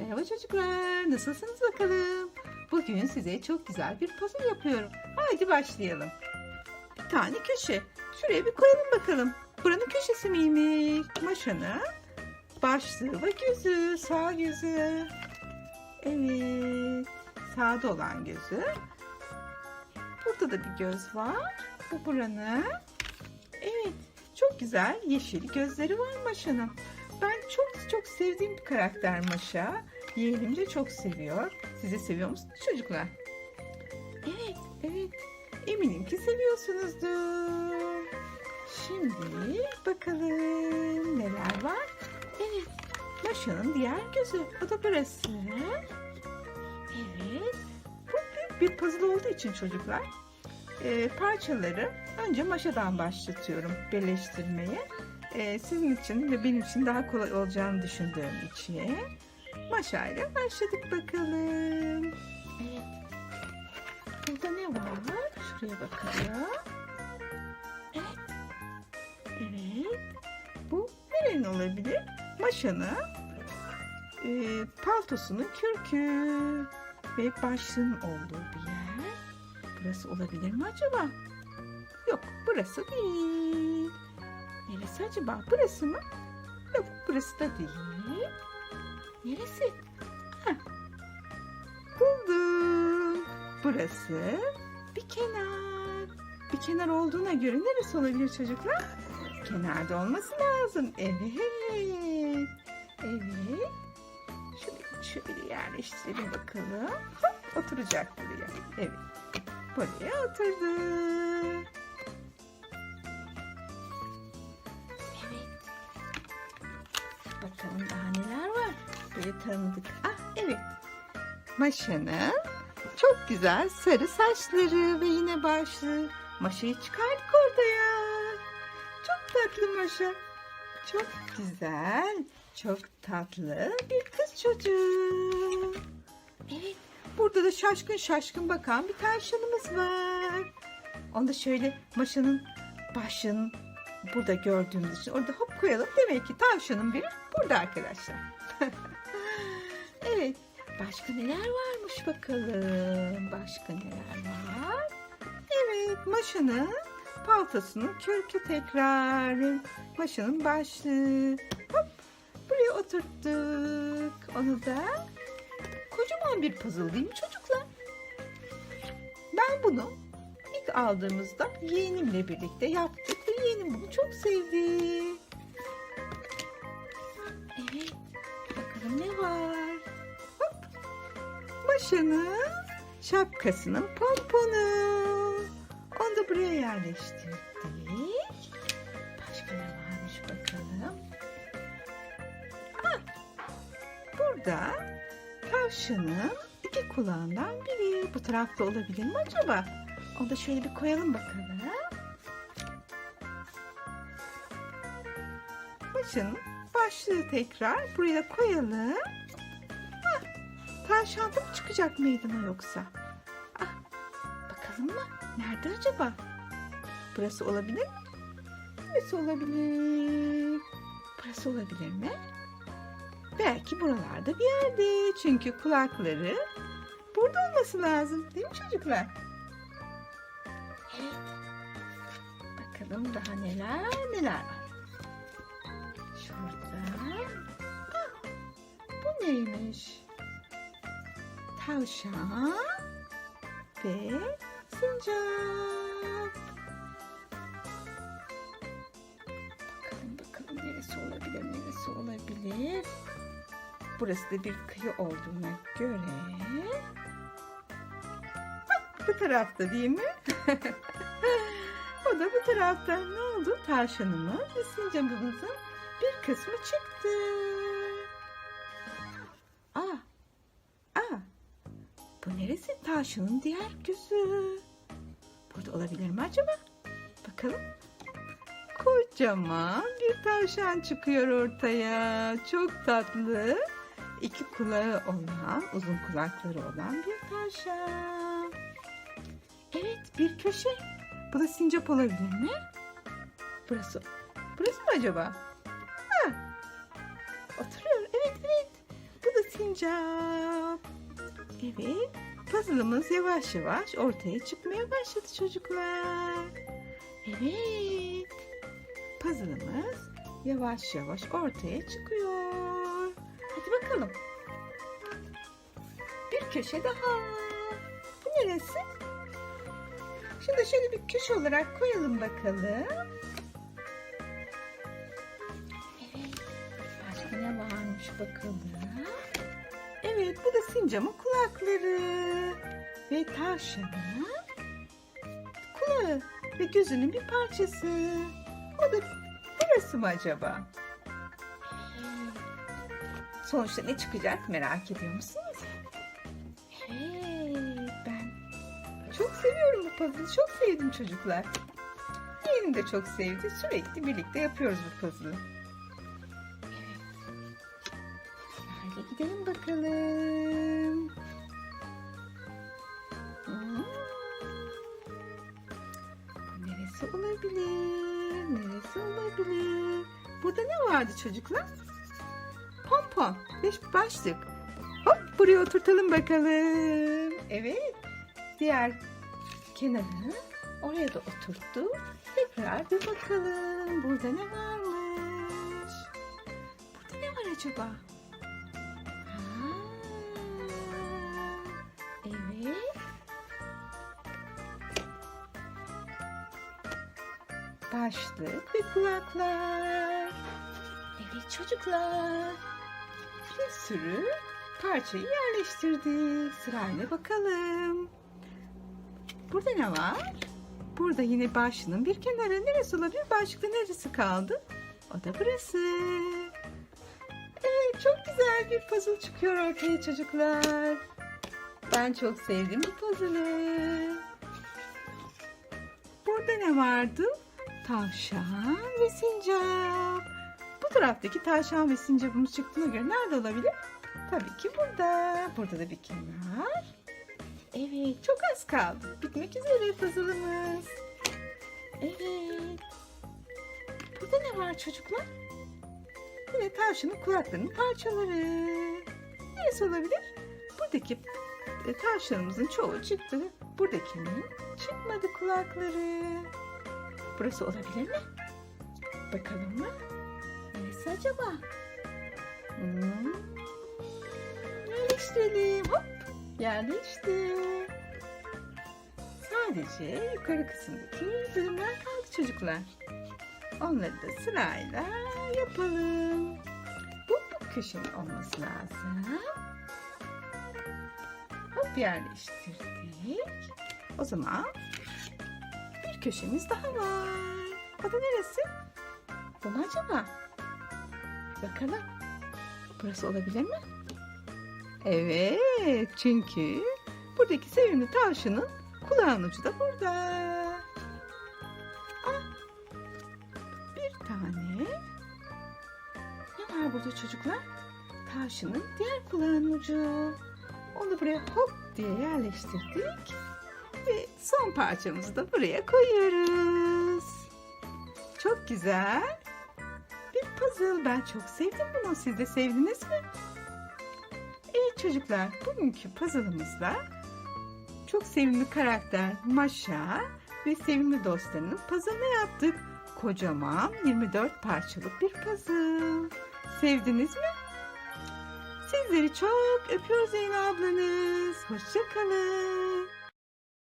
Merhaba çocuklar, nasılsınız bakalım? Bugün size çok güzel bir puzzle yapıyorum. Haydi başlayalım. Bir tane köşe. Şuraya bir koyalım bakalım. Buranın köşesi miymiş? Maşanın başlığı ve gözü, sağ gözü. Evet, sağda olan gözü. Burada da bir göz var. Bu buranın. Evet, çok güzel yeşil gözleri var Maşa'nın. Çok çok sevdiğim bir karakter Maşa. Yeğenim de çok seviyor. Siz de seviyor musunuz çocuklar? Evet, evet. Eminim ki seviyorsunuzdur. Şimdi bakalım neler var. Evet, Maşa'nın diğer gözü. O da burası. Evet. Bu büyük bir puzzle olduğu için çocuklar e, parçaları önce maşadan başlatıyorum birleştirmeye. E, sizin için ve benim için daha kolay olacağını düşündüğüm için maşayla başladık bakalım. Evet. Burada ne var? Şuraya bakalım. Evet. Evet. Bu nerenin olabilir? Maşanın e, paltosunun kürkü ve başlığın olduğu bir yer. Burası olabilir mi acaba? Yok, burası değil. Neresi acaba? Burası mı? Yok, burası da değil. Neresi? Heh. Buldum. Burası bir kenar. Bir kenar olduğuna göre neresi olabilir çocuklar? Kenarda olması lazım. Evet. Evet. Şöyle, şöyle yerleştirelim bakalım. Hop, oturacak buraya. Evet. Buraya oturdu. Bakalım daha neler var. Böyle tanıdık. Ah evet. Maşa'nın çok güzel sarı saçları ve yine başlığı. Maşa'yı çıkardık ortaya. Çok tatlı Maşa. Çok güzel, çok tatlı bir kız çocuğu. Evet, burada da şaşkın şaşkın bakan bir tavşanımız var. Onu da şöyle Maşa'nın başının burada gördüğümüz için orada hop koyalım. Demek ki tavşanın biri burada arkadaşlar. evet, başka neler varmış bakalım. Başka neler var? Evet, Maşa'nın paltosunun kürkü tekrar. Maşa'nın başlığı. Hop, buraya oturttuk. Onu da kocaman bir puzzle değil mi çocuklar? Ben bunu ilk aldığımızda yeğenimle birlikte yaptık ve yeğenim bunu çok sevdi. Ne var? Hop, Maşa'nın şapkasının pomponu. Onu da buraya yerleştirdik. Başka ne varmış bakalım. Ah, burada tavşanın iki kulağından biri. Bu tarafta olabilir mi acaba? Onu da şöyle bir koyalım bakalım. Başın başlığı tekrar buraya koyalım. Ah, tavşan da mı çıkacak meydana yoksa? Ah, bakalım mı? Nerede acaba? Burası olabilir mi? Burası olabilir. Burası olabilir mi? Belki buralarda bir yerde. Çünkü kulakları burada olması lazım. Değil mi çocuklar? Evet. Bakalım daha neler neler var. Neymiş? Tavşan ve sincap. Bakalım bakalım neresi olabilir, neresi olabilir. Burası da bir kıyı olduğuna göre... Bu tarafta değil mi? o da bu tarafta. Ne oldu? Tavşanımız ve sincapımızın bir kısmı çıktı. Neresi? Tavşanın diğer gözü. Burada olabilir mi acaba? Bakalım. Kocaman bir tavşan çıkıyor ortaya. Çok tatlı. İki kulağı olan, uzun kulakları olan bir tavşan. Evet, bir köşe. Bu da sincap olabilir mi? Burası. Burası mı acaba? Ha. Oturuyor. Evet, evet. Bu da sincap. Evet, puzzle'ımız yavaş yavaş ortaya çıkmaya başladı çocuklar. Evet, puzzle'ımız yavaş yavaş ortaya çıkıyor. Hadi bakalım. Bir köşe daha. Bu neresi? Şimdi şöyle bir köşe olarak koyalım bakalım. Evet. Başka ne varmış bakalım. Evet bu da sincamın kulakları. Ve tavşanın kulağı ve gözünün bir parçası. O da burası mı acaba? Sonuçta ne çıkacak merak ediyor musunuz? Evet ben çok seviyorum bu puzzle'ı. Çok sevdim çocuklar. Yeğenim de çok sevdi. Sürekli birlikte yapıyoruz bu puzzle'ı. Hadi gidelim bakalım. Hmm. Neresi olabilir? Neresi olabilir? Burada ne vardı çocuklar? Pompon. Beş başlık. Hop buraya oturtalım bakalım. Evet. Diğer kenarını oraya da oturttu. Tekrar bir bakalım. Burada ne varmış? Burada ne var acaba? Başlık ve kulaklar. Evet çocuklar. Bir sürü parçayı yerleştirdik. Sırayla bakalım. Burada ne var? Burada yine başlığın bir kenarı neresi olabilir? Başlıkta neresi kaldı? O da burası. Evet çok güzel bir puzzle çıkıyor ortaya çocuklar. Ben çok sevdim bu puzzle'ı. Burada ne vardı? Tavşan ve sincap. Bu taraftaki tavşan ve sincapımız çıktığına göre nerede olabilir? Tabii ki burada. Burada da bir kenar. Evet, çok az kaldı. Bitmek üzere puzzle'ımız. Evet. Burada ne var çocuklar? Yine tavşanın kulaklarının parçaları. Neresi olabilir? Buradaki e, tavşanımızın çoğu çıktı. Buradakinin çıkmadı kulakları. Burası olabilir mi? Bakalım mı? Neresi acaba? Hmm. Yerleştirelim. Hop. Yerleşti. Sadece yukarı kısımdaki bölümler kaldı çocuklar. Onları da sırayla yapalım. Bu, bu köşenin olması lazım. Hop yerleştirdik. O zaman köşemiz daha var. Da neresi? Bu mu acaba? Bakalım. Burası olabilir mi? Evet, çünkü buradaki sevimli tavşanın kulağın ucu da burada. Ah, bir tane. Ne var burada çocuklar? Tavşanın diğer kulağın ucu. Onu buraya hop diye yerleştirdik. Ve son parçamızı da buraya koyuyoruz. Çok güzel. Bir puzzle. Ben çok sevdim bunu. Siz de sevdiniz mi? Evet çocuklar, bugünkü puzzle'ımızda çok sevimli karakter Maşa ve sevimli dostlarının puzzle'ını yaptık. Kocaman 24 parçalık bir puzzle. Sevdiniz mi? Sizleri çok öpüyor Zeynep ablanız. Hoşçakalın.